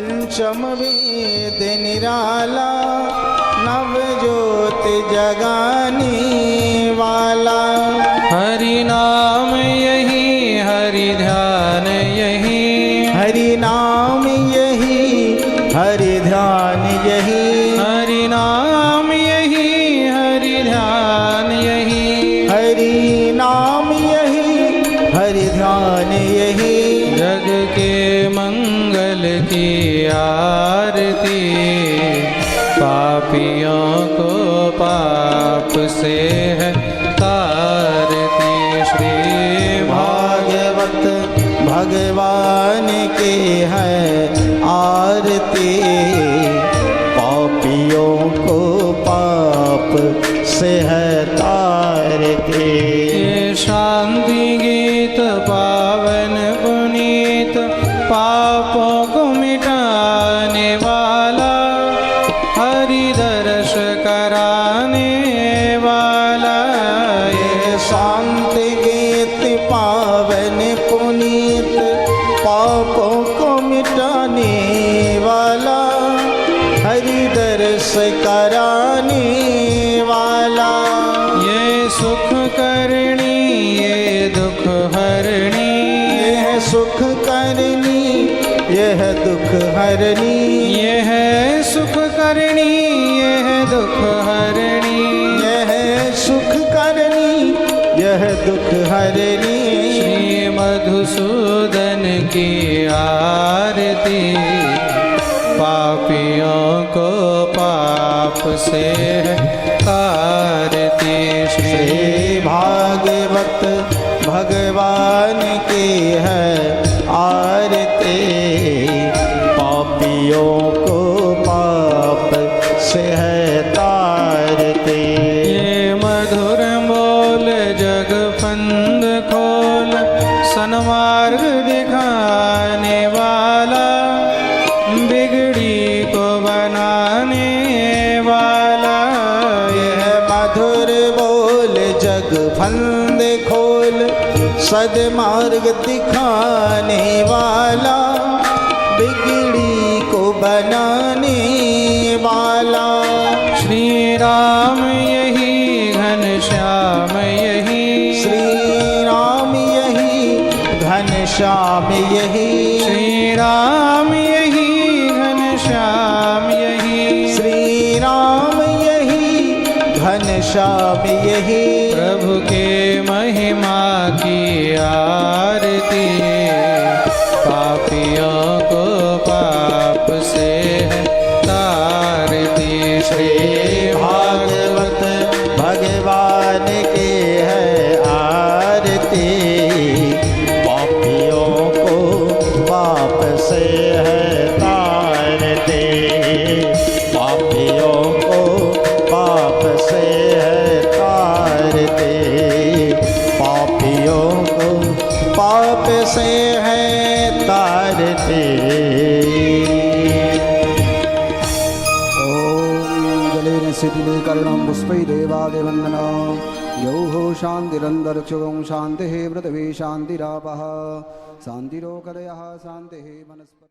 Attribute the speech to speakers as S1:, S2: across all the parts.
S1: पंचम वेद निराला नवज्योत जगानी वाला।
S2: हरि नाम यही हरि ध्यान यही।
S1: हरि नाम यही हरि ध्यान यही।
S2: हरि नाम यही हरि ध्यान यही।
S1: हरि नाम यही हरि ध्यान यही।
S2: जग मंगल की आरती पापियों को पाप से Shankara मधुसूदन की आरती पापियों को पाप से
S1: है
S2: फंदे खोल
S1: सदमार्ग दिखाने वाला बिगड़ी को बनाने वाला।
S2: श्री राम यही घन श्याम यही।
S1: श्री राम यही घन श्याम
S3: सिद्धिदे करुणं पुष्पै देवादिवन्दना यौः शान्तिरन्तरिक्षगं शान्तिः पृथिवी शान्तिरापः। शान्तिरोकलयः शान्तिः वनस्पति।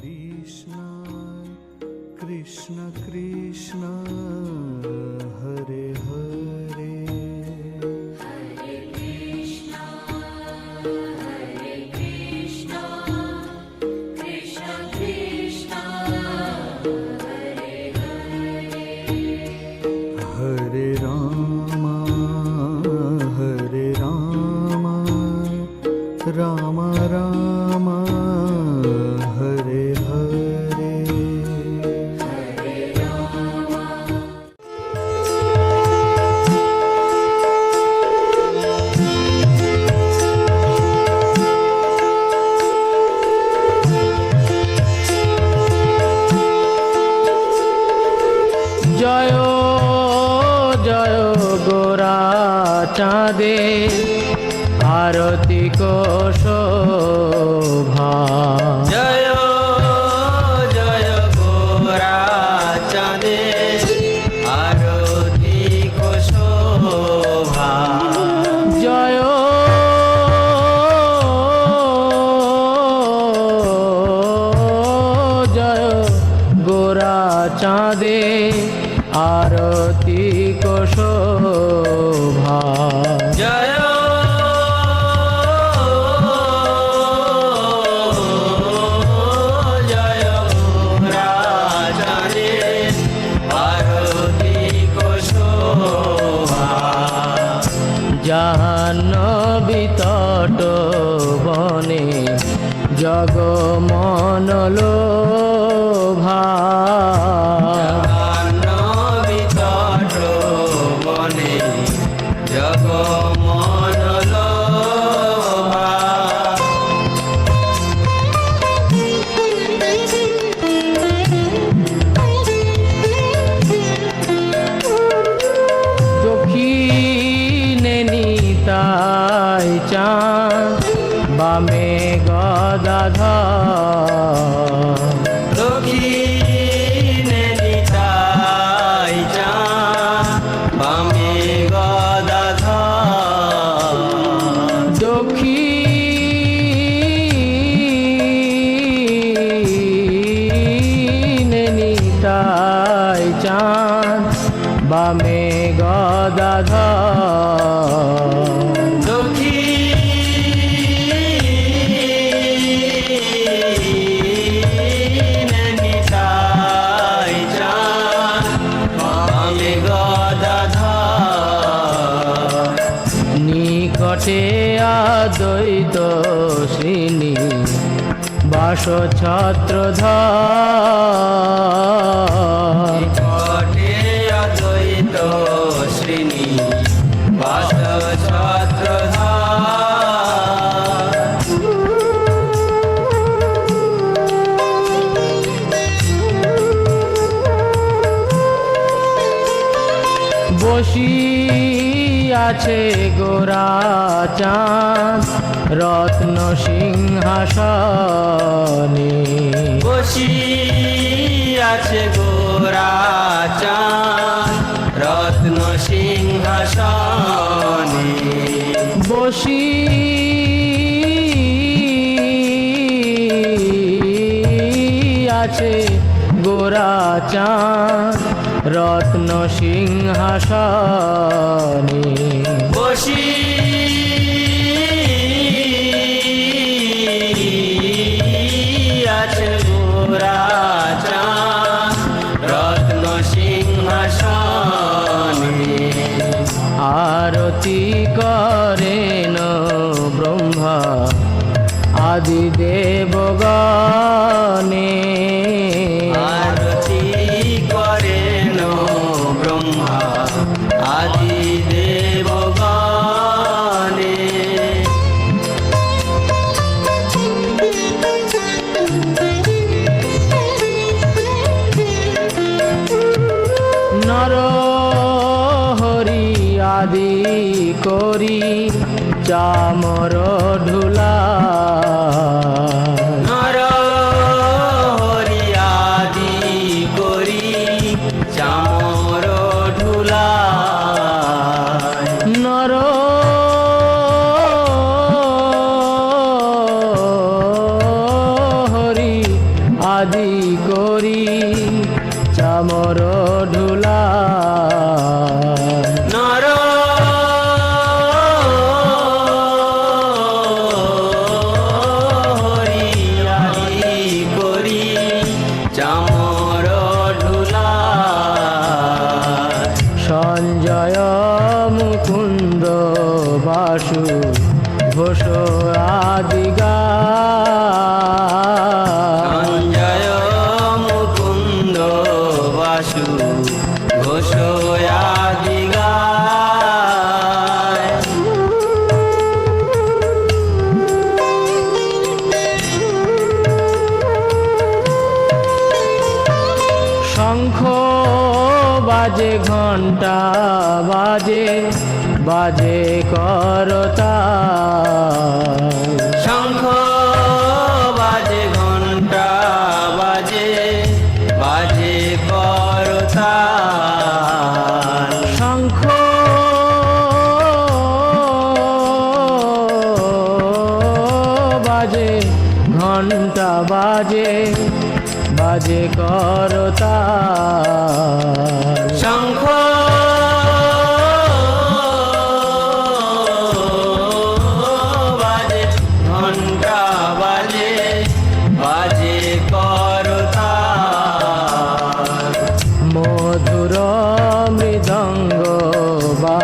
S4: कृष्ण कृष्ण कृष्ण। ছোট বনে জগ মনলো আছে আদৈত শ্রীনি বাস ছাত্র ধার আছে গোরা চাঁদ রত্ন সিংহাস বসি আছে গোরা চাঁদ রত্ন সিংহাস বসি। আছে গোরা চাঁদ রত্ন সিংহাসনী। খুশি। রত্ন সিংহাসনে। আরতি করেন ব্রহ্মা আদি দেবগণে। মরণ মুকুন্দ বাসু ঘোষ আদিগা বাজে করতা।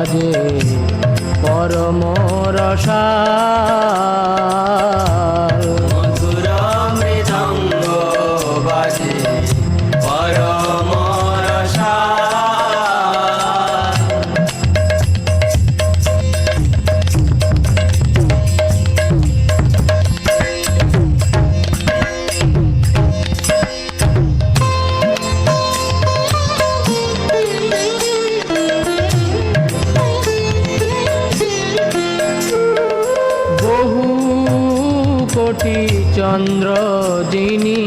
S4: বাজে
S5: পরম রসাল যিনি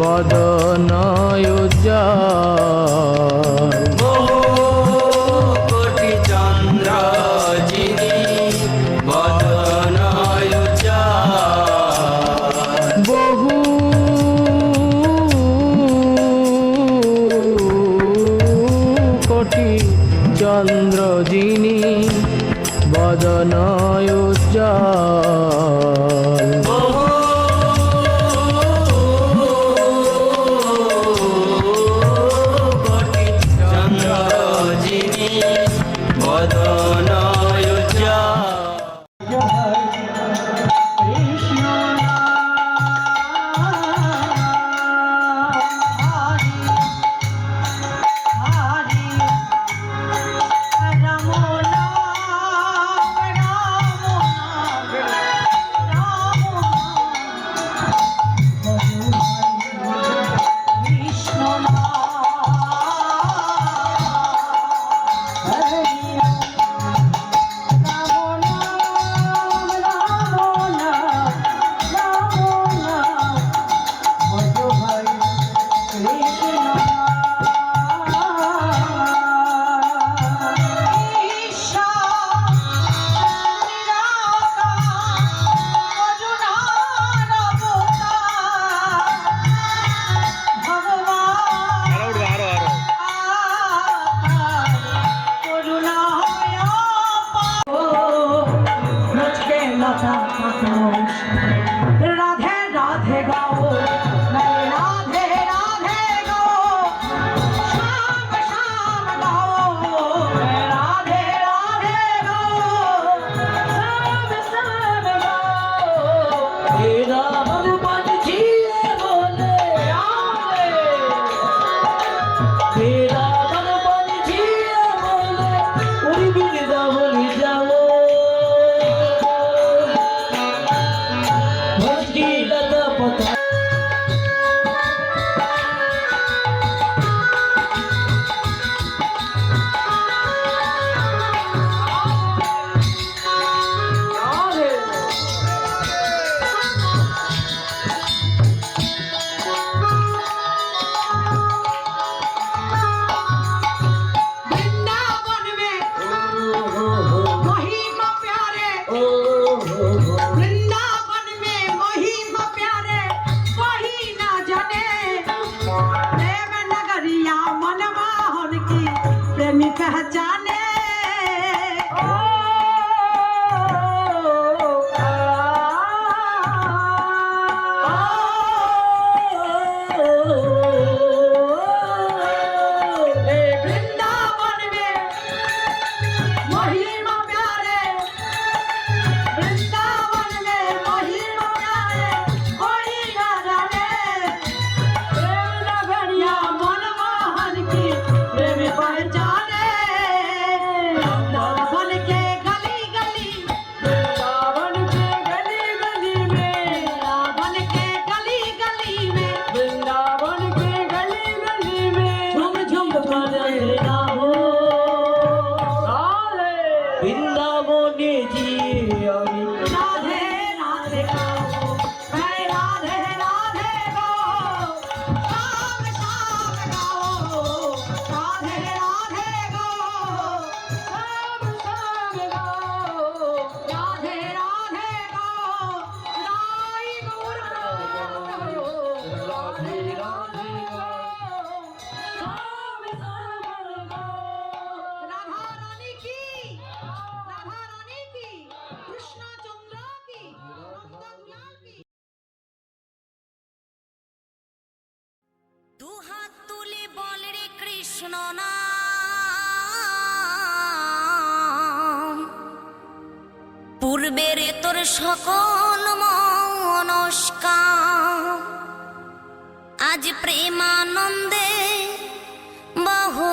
S5: বদন উজ্জ্বল। বদন
S6: পূর্বের তোর সকল মনস্কার আজ প্রেমানন্দে বহু